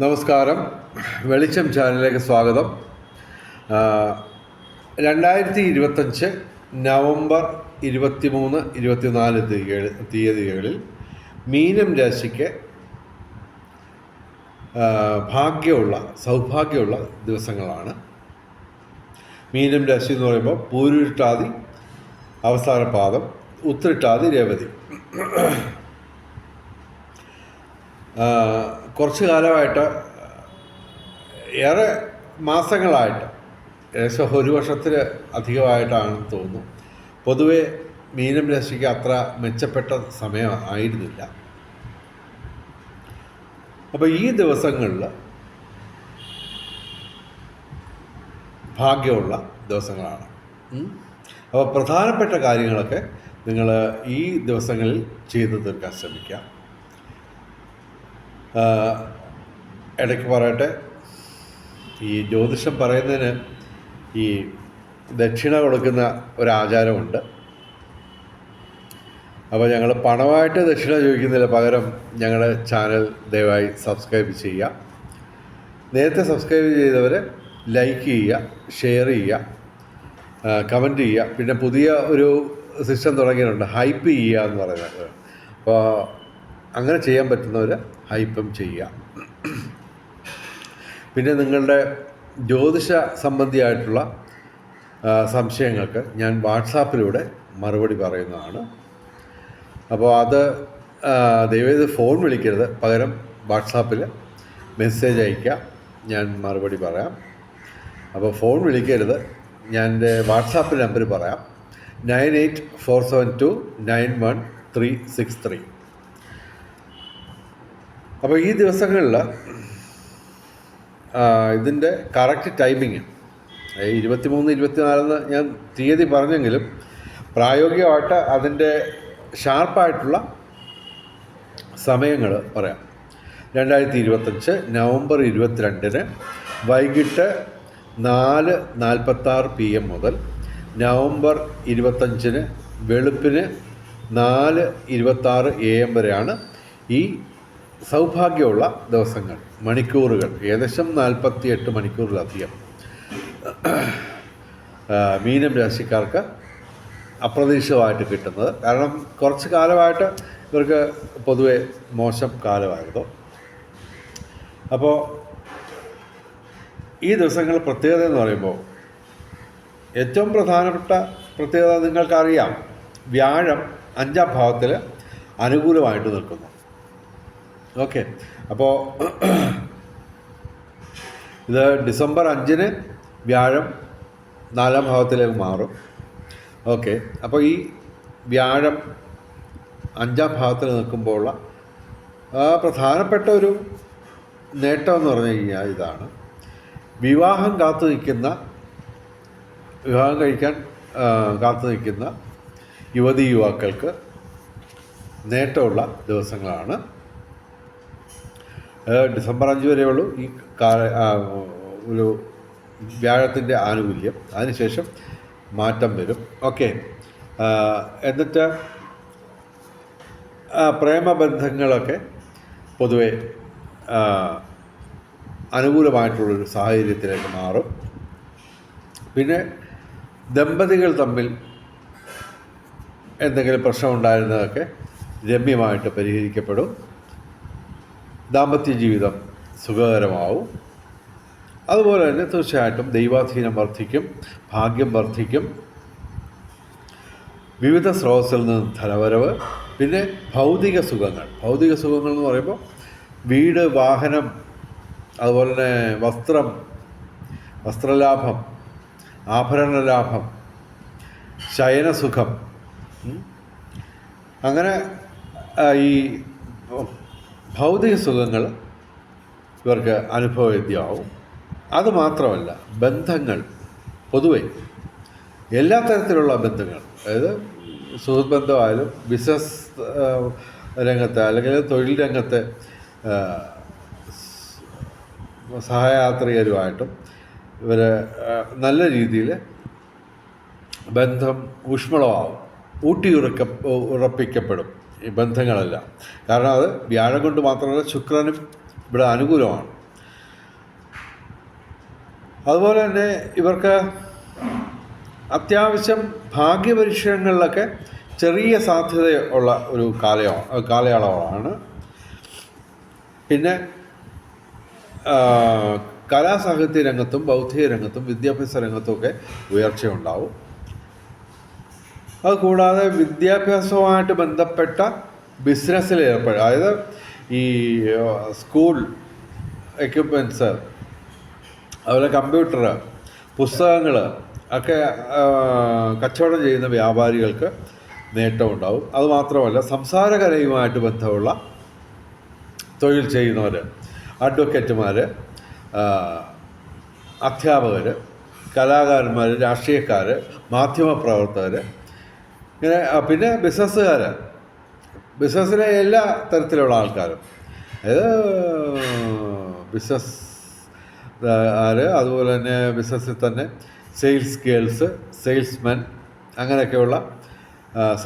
നമസ്കാരം. വെളിച്ചം ചാനലിലേക്ക് സ്വാഗതം. രണ്ടായിരത്തി ഇരുപത്തഞ്ച് നവംബർ ഇരുപത്തി മൂന്ന് ഇരുപത്തിനാല് തീയതി തീയതികളിൽ മീനം രാശിക്ക് ഭാഗ്യമുള്ള സൗഭാഗ്യമുള്ള ദിവസങ്ങളാണ്. മീനം രാശി എന്ന് പറയുമ്പോൾ പൂരുരുട്ടാതി അവസാന പാദം ഉത്തരിട്ടാതി രേവതി കുറച്ച് കാലമായിട്ട് ഏറെ മാസങ്ങളായിട്ട് ഏകദേശം ഒരു വർഷത്തിൽ അധികമായിട്ടാണെന്ന് തോന്നുന്നു. പൊതുവെ മീനം രാശിക്ക് അത്ര മെച്ചപ്പെട്ട സമയം ആയിരുന്നില്ല. അപ്പോൾ ഈ ദിവസങ്ങളിൽ ഭാഗ്യമുള്ള ദിവസങ്ങളാണ്. അപ്പോൾ പ്രധാനപ്പെട്ട കാര്യങ്ങളൊക്കെ നിങ്ങൾ ഈ ദിവസങ്ങളിൽ ചെയ്തു തീർക്കാൻ ശ്രമിക്കുക. ആ, ഇടയ്ക്ക് പറയട്ടെ. ഈ ജ്യോതിഷം പറയുന്നതിന് ഈ ദക്ഷിണ കൊടുക്കുന്ന ഒരാചാരമുണ്ട്. അപ്പോൾ ഞങ്ങൾ പണമായിട്ട് ദക്ഷിണ ചോദിക്കുന്നില്ല പകരം ഞങ്ങളുടെ ചാനൽ ദയവായി സബ്സ്ക്രൈബ് ചെയ്യുക. നേരത്തെ സബ്സ്ക്രൈബ് ചെയ്തവർ ലൈക്ക് ചെയ്യുക ഷെയർ ചെയ്യുക കമന്റ് ചെയ്യുക. പിന്നെ പുതിയ ഒരു സിസ്റ്റം തുടങ്ങിയിട്ടുണ്ട്. ഹൈപ്പ് ചെയ്യുക എന്ന് പറയുന്നത്. അപ്പോൾ അങ്ങനെ ചെയ്യാൻ പറ്റുന്നവർ ഹൈപ്പും ചെയ്യുക. പിന്നെ നിങ്ങളുടെ ജ്യോതിഷ സംബന്ധിയായിട്ടുള്ള സംശയങ്ങൾക്ക് ഞാൻ വാട്സാപ്പിലൂടെ മറുപടി പറയുന്നതാണ്. അപ്പോൾ അത് ദയവേത് ഫോൺ വിളിക്കരുത്. പകരം വാട്സാപ്പിൽ മെസ്സേജ് അയയ്ക്കുക. ഞാൻ മറുപടി പറയാം. അപ്പോൾ ഫോൺ വിളിക്കരുത്. ഞാൻ എന്റെ വാട്സാപ്പ് നമ്പർ പറയാം. Nine eight four seven two nine one three six three. അപ്പോൾ ഈ ദിവസങ്ങളിൽ ഇതിന്റെ കറക്റ്റ് ടൈമിങ് ഇരുപത്തിമൂന്ന് ഇരുപത്തിനാലെന്ന് ഞാൻ തീയതി പറഞ്ഞെങ്കിലും പ്രായോഗികമായിട്ട് അതിന്റെ ഷാർപ്പായിട്ടുള്ള സമയങ്ങൾ പറയാം. രണ്ടായിരത്തി ഇരുപത്തഞ്ച് നവംബർ ഇരുപത്തിരണ്ടിന് വൈകിട്ട് നാല് നാൽപ്പത്താറ് പി എം മുതൽ നവംബർ ഇരുപത്തഞ്ചിന് വെളുപ്പിന് നാല് ഇരുപത്താറ് എ എം വരെയാണ് ഈ സൗഭാഗ്യമുള്ള ദിവസങ്ങൾ മണിക്കൂറുകൾ. ഏകദേശം നാൽപ്പത്തി എട്ട് മണിക്കൂറിലധികം മീനം രാശിക്കാർക്ക് അപ്രതീക്ഷിതമായിട്ട് കിട്ടുന്നത്. കാരണം കുറച്ച് കാലമായിട്ട് ഇവർക്ക് പൊതുവെ മോശം കാലമായിരുന്നു. അപ്പോൾ ഈ ദിവസങ്ങൾ പ്രത്യേകത എന്ന് പറയുമ്പോൾ ഏറ്റവും പ്രധാനപ്പെട്ട പ്രത്യേകത നിങ്ങൾക്കറിയാം. വ്യാഴം അഞ്ചാം ഭാവത്തിൽ അനുകൂലമായിട്ട് നിൽക്കുന്നു. ഓക്കെ. അപ്പോൾ ഇത് ഡിസംബർ അഞ്ചിന് വ്യാഴം നാലാം ഭാവത്തിലേക്ക് മാറും. ഓക്കെ. അപ്പോൾ ഈ വ്യാഴം അഞ്ചാം ഭാവത്തിൽ നിൽക്കുമ്പോഴുള്ള പ്രധാനപ്പെട്ട ഒരു നേട്ടം എന്ന് പറഞ്ഞു കഴിഞ്ഞാൽ ഇതാണ്. വിവാഹം കാത്തു നിൽക്കുന്ന വിവാഹം കഴിക്കാൻ കാത്തു നിൽക്കുന്ന യുവതി യുവാക്കൾക്ക് നേട്ടമുള്ള ദിവസങ്ങളാണ്. ഡിസംബർ അഞ്ച് വരെയുള്ളൂ ഈ കാല ഒരു വ്യാഴത്തിന്റെ ആനുകൂല്യം. അതിനുശേഷം മാറ്റം വരും. ഓക്കെ. എന്നിട്ട് പ്രേമബന്ധങ്ങളൊക്കെ പൊതുവെ അനുകൂലമായിട്ടുള്ളൊരു സാഹചര്യത്തിലേക്ക് മാറും. പിന്നെ ദമ്പതികൾ തമ്മിൽ എന്തെങ്കിലും പ്രശ്നമുണ്ടായിരുന്നതൊക്കെ രമ്യമായിട്ട് പരിഹരിക്കപ്പെടും. ദാമ്പത്യ ജീവിതം സുഖകരമാവും. അതുപോലെ തന്നെ തീർച്ചയായിട്ടും ദൈവാധീനം വർദ്ധിക്കും ഭാഗ്യം വർദ്ധിക്കും. വിവിധ സ്രോതസ്സിൽ നിന്ന് ധനവരവ് പിന്നെ ഭൗതിക സുഖങ്ങൾ. ഭൗതിക സുഖങ്ങൾ എന്ന് പറയുമ്പോൾ വീട് വാഹനം അതുപോലെ തന്നെ വസ്ത്രം വസ്ത്രലാഭം ആഭരണ ലാഭം ശയനസുഖം. അങ്ങനെ ഈ ഭൗതിക സുഖങ്ങൾ ഇവർക്ക് അനുഭവവേദ്യമാവും. അതുമാത്രമല്ല ബന്ധങ്ങൾ പൊതുവെ എല്ലാ തരത്തിലുള്ള ബന്ധങ്ങൾ അതായത് സുഹൃത്ത് ബന്ധമായാലും ബിസിനസ് രംഗത്തെ അല്ലെങ്കിൽ തൊഴിൽ രംഗത്തെ സഹായാത്രികരുമായിട്ടും ഇവർ നല്ല രീതിയിൽ ബന്ധം ഊഷ്മളമാവും. ഊട്ടിയുറക്ക ഉറപ്പിക്കപ്പെടും ഈ ബന്ധങ്ങളെല്ലാം. കാരണം അത് വ്യാഴം കൊണ്ട് മാത്രമല്ല ശുക്രനും ഇവിടെ അനുകൂലമാണ്. അതുപോലെ തന്നെ ഇവർക്ക് അത്യാവശ്യം ഭാഗ്യപരീക്ഷണങ്ങളിലൊക്കെ ചെറിയ സാധ്യതയുള്ള ഒരു കാലയ കാലയളവാണ്. പിന്നെ കലാസാഹിത്യ രംഗത്തും ബൗദ്ധിക രംഗത്തും വിദ്യാഭ്യാസ രംഗത്തും ഒക്കെ ഉയർച്ചയുണ്ടാവും. അതുകൂടാതെ വിദ്യാഭ്യാസവുമായിട്ട് ബന്ധപ്പെട്ട ബിസിനസ്സിൽ ഏർപ്പെടുക അതായത് ഈ സ്കൂൾ എക്യുപ്മെന്റ്സ് അതുപോലെ കമ്പ്യൂട്ടർ പുസ്തകങ്ങൾ ഒക്കെ കച്ചവടം ചെയ്യുന്ന വ്യാപാരികൾക്ക് നേട്ടമുണ്ടാവും. അതുമാത്രമല്ല സംസാരകലയുമായിട്ട് ബന്ധമുള്ള തൊഴിൽ ചെയ്യുന്നവർ അഡ്വക്കേറ്റുമാർ അധ്യാപകർ കലാകാരന്മാർ രാഷ്ട്രീയക്കാർ മാധ്യമപ്രവർത്തകർ ഇങ്ങനെ പിന്നെ ബിസിനസ്സുകാർ ബിസിനസ്സിലെ എല്ലാ തരത്തിലുള്ള ആൾക്കാരും. അതായത് ബിസിനസ് ആര് അതുപോലെ തന്നെ ബിസിനസ്സിൽ തന്നെ സെയിൽസ് ഗേൾസ് സെയിൽസ്മെൻ അങ്ങനെയൊക്കെയുള്ള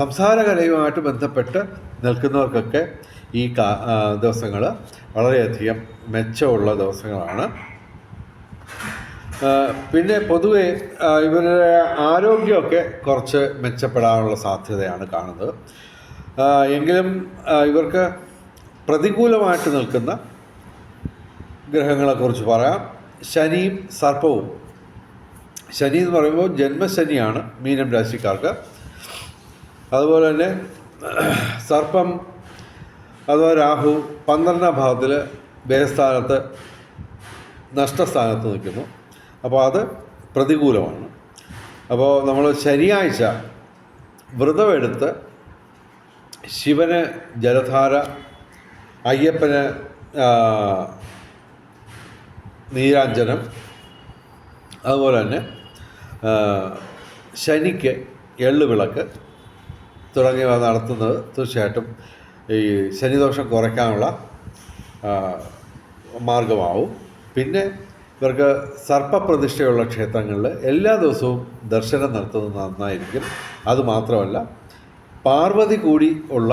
സംസാരകലയുമായിട്ട് ബന്ധപ്പെട്ട് നിൽക്കുന്നവർക്കൊക്കെ ഈ ദിവസങ്ങൾ വളരെയധികം മെച്ചമുള്ള ദിവസങ്ങളാണ്. പിന്നെ പൊതുവെ ഇവരുടെ ആരോഗ്യമൊക്കെ കുറച്ച് മെച്ചപ്പെടാനുള്ള സാധ്യതയാണ് കാണുന്നത്. എങ്കിലും ഇവർക്ക് പ്രതികൂലമായിട്ട് നിൽക്കുന്ന ഗ്രഹങ്ങളെക്കുറിച്ച് പറയാം. ശനിയും സർപ്പവും. ശനി എന്ന് പറയുമ്പോൾ ജന്മശനിയാണ് മീനം രാശിക്കാർക്ക്. അതുപോലെ തന്നെ സർപ്പം അഥവാ രാഹു പന്ത്രണ്ടാം ഭാവത്തിൽ ബേസ്ഥാനത്ത് നഷ്ടസ്ഥാനത്ത് നിൽക്കുന്നു. അപ്പോൾ അത് പ്രതികൂലമാണ്. അപ്പോൾ നമ്മൾ ശനിയാഴ്ച വ്രതമെടുത്ത് ശിവന് ജലധാര അയ്യപ്പന് നീരാഞ്ജനം അതുപോലെ തന്നെ ശനിക്ക് എള്ളുവിളക്ക് തുടങ്ങിയവ നടത്തുന്നത് തീർച്ചയായിട്ടും ഈ ശനിദോഷം കുറയ്ക്കാനുള്ള മാർഗമാവും. പിന്നെ ഇവർക്ക് സർപ്പപ്രതിഷ്ഠയുള്ള ക്ഷേത്രങ്ങളിൽ എല്ലാ ദിവസവും ദർശനം നടത്തുന്നത് നന്നായിരിക്കും. അതുമാത്രമല്ല പാർവതി കൂടി ഉള്ള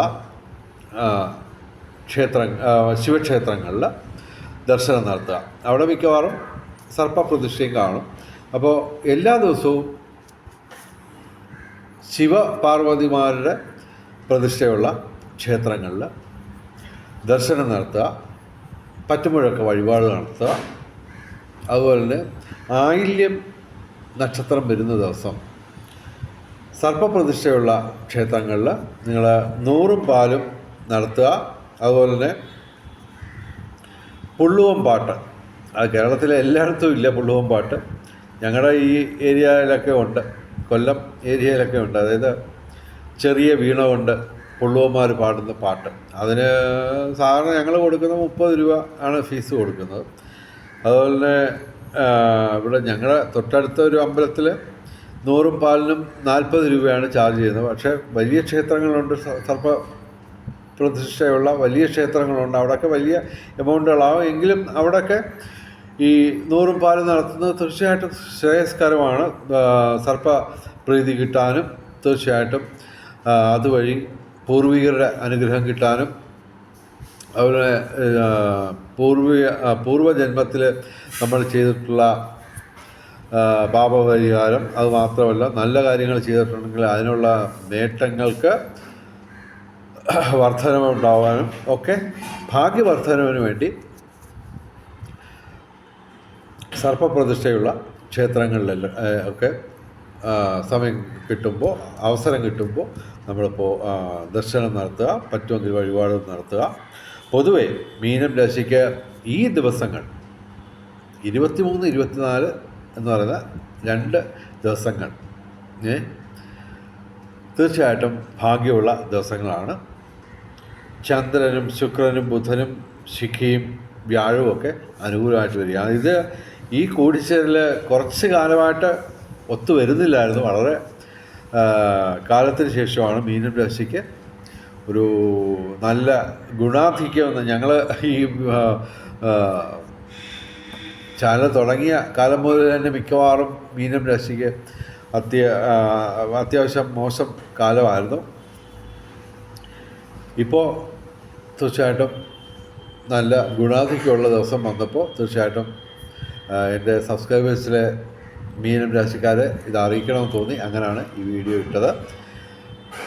ക്ഷേത്ര ശിവക്ഷേത്രങ്ങളിൽ ദർശനം നടത്തുക. അവിടെ മിക്കവാറും സർപ്പപ്രതിഷ്ഠയും കാണും. അപ്പോൾ എല്ലാ ദിവസവും ശിവപാർവതിമാരുടെ പ്രതിഷ്ഠയുള്ള ക്ഷേത്രങ്ങളിൽ ദർശനം നടത്തുക. പറ്റുമ്പോഴൊക്കെ വഴിപാട് നടത്തുക. അതുപോലെ തന്നെ ആയില്യം നക്ഷത്രം വരുന്ന ദിവസം സർപ്പപ്രതിഷ്ഠയുള്ള ക്ഷേത്രങ്ങളിൽ നിങ്ങൾ നൂറും പാലും നടത്തുക. അതുപോലെ തന്നെ പുള്ളുവം പാട്ട്. അത് കേരളത്തിലെ എല്ലായിടത്തും ഇല്ല പുള്ളുവം പാട്ട്. ഞങ്ങളുടെ ഈ ഏരിയയിലൊക്കെ ഉണ്ട്. കൊല്ലം ഏരിയയിലൊക്കെ ഉണ്ട്. അതായത് ചെറിയ വീണ കൊണ്ട് പുള്ളുവന്മാർ പാടുന്ന പാട്ട്. അതിന് സാധാരണ ഞങ്ങൾ കൊടുക്കുന്ന മുപ്പത് രൂപ ആണ് ഫീസ് കൊടുക്കുന്നത്. അതുപോലെ ഇവിടെ ഞങ്ങളുടെ തൊട്ടടുത്ത ഒരു അമ്പലത്തിൽ നൂറും പാലിനും നാൽപ്പത് രൂപയാണ് ചാർജ് ചെയ്യുന്നത്. പക്ഷേ വലിയ ക്ഷേത്രങ്ങളുണ്ട്. സർപ്പ പ്രതിഷ്ഠയുള്ള വലിയ ക്ഷേത്രങ്ങളുണ്ട്. അവിടെയൊക്കെ വലിയ എമൗണ്ടുകളാവും. എങ്കിലും അവിടെയൊക്കെ ഈ നൂറും പാലും നടത്തുന്നത് തീർച്ചയായിട്ടും ശ്രേയസ്കരമാണ്. സർപ്പ പ്രീതി കിട്ടാനും തീർച്ചയായിട്ടും അതുവഴി പൂർവികരുടെ അനുഗ്രഹം കിട്ടാനും ആ, പൂർവിക ആ, പൂർവജന്മത്തിൽ നമ്മൾ ചെയ്തിട്ടുള്ള പാപപരിഹാരം അത് മാത്രമല്ല നല്ല കാര്യങ്ങൾ ചെയ്തിട്ടുണ്ടെങ്കിൽ അതിനുള്ള നേട്ടങ്ങൾക്ക് വർധനമുണ്ടാവാനും ഒക്കെ ഭാഗ്യവർദ്ധനവിന് വേണ്ടി സർപ്പപ്രതിഷ്ഠയുള്ള ക്ഷേത്രങ്ങളിലെല്ലാം ഒക്കെ സമയം കിട്ടുമ്പോൾ അവസരം കിട്ടുമ്പോൾ നമ്മളിപ്പോൾ ദർശനം നടത്തുക പറ്റുമെങ്കിൽ വഴിപാട് നടത്തുക. പൊതുവെ മീനം രാശിക്ക് ഈ ദിവസങ്ങൾ ഇരുപത്തിമൂന്ന് ഇരുപത്തിനാല് എന്ന് പറയുന്ന രണ്ട് ദിവസങ്ങൾ തീർച്ചയായിട്ടും ഭാഗ്യമുള്ള ദിവസങ്ങളാണ്. ചന്ദ്രനും ശുക്രനും ബുധനും ശിഖിയും വ്യാഴവും ഒക്കെ അനുകൂലമായിട്ട് വരികയാണ് ഇത് ഈ കൂടിച്ചേരൽ കുറച്ച് കാലമായിട്ട് ഒത്തു വരുന്നില്ലായിരുന്നു. വളരെ കാലത്തിന് ശേഷമാണ് മീനം രാശിക്ക് ഒരു നല്ല ഗുണാധിക്യമെന്ന് ഞങ്ങൾ ഈ ചാനൽ തുടങ്ങിയ കാലം മുതൽ തന്നെ മിക്കവാറും മീനം രാശിക്ക് അത്യ അത്യാവശ്യം മോശം കാലമായിരുന്നു. ഇപ്പോൾ തീർച്ചയായിട്ടും നല്ല ഗുണാധിക്യമുള്ള ദിവസം വന്നപ്പോൾ തീർച്ചയായിട്ടും എന്റെ സബ്സ്ക്രൈബേഴ്സിലെ മീനം രാശിക്കാരെ ഇത് അറിയിക്കണമെന്ന് തോന്നി. അങ്ങനെയാണ് ഈ വീഡിയോ ഇട്ടത്.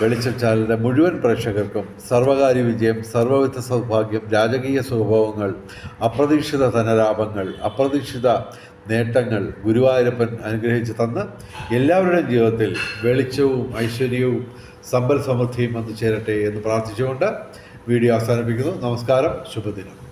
വെളിച്ചം ചാനലിന്റെ മുഴുവൻ പ്രേക്ഷകർക്കും സർവകാര്യ വിജയം സർവവിധ സൗഭാഗ്യം രാജകീയ സ്വഭാവങ്ങൾ അപ്രതീക്ഷിത ധനലാഭങ്ങൾ അപ്രതീക്ഷിത നേട്ടങ്ങൾ ഗുരുവായൂരപ്പൻ അനുഗ്രഹിച്ചു തന്ന് എല്ലാവരുടെയും ജീവിതത്തിൽ വെളിച്ചവും ഐശ്വര്യവും സമ്പൽ സമൃദ്ധിയും വന്നു ചേരട്ടെ എന്ന് പ്രാർത്ഥിച്ചുകൊണ്ട് വീഡിയോ അവസാനിപ്പിക്കുന്നു. നമസ്കാരം. ശുഭദിനം.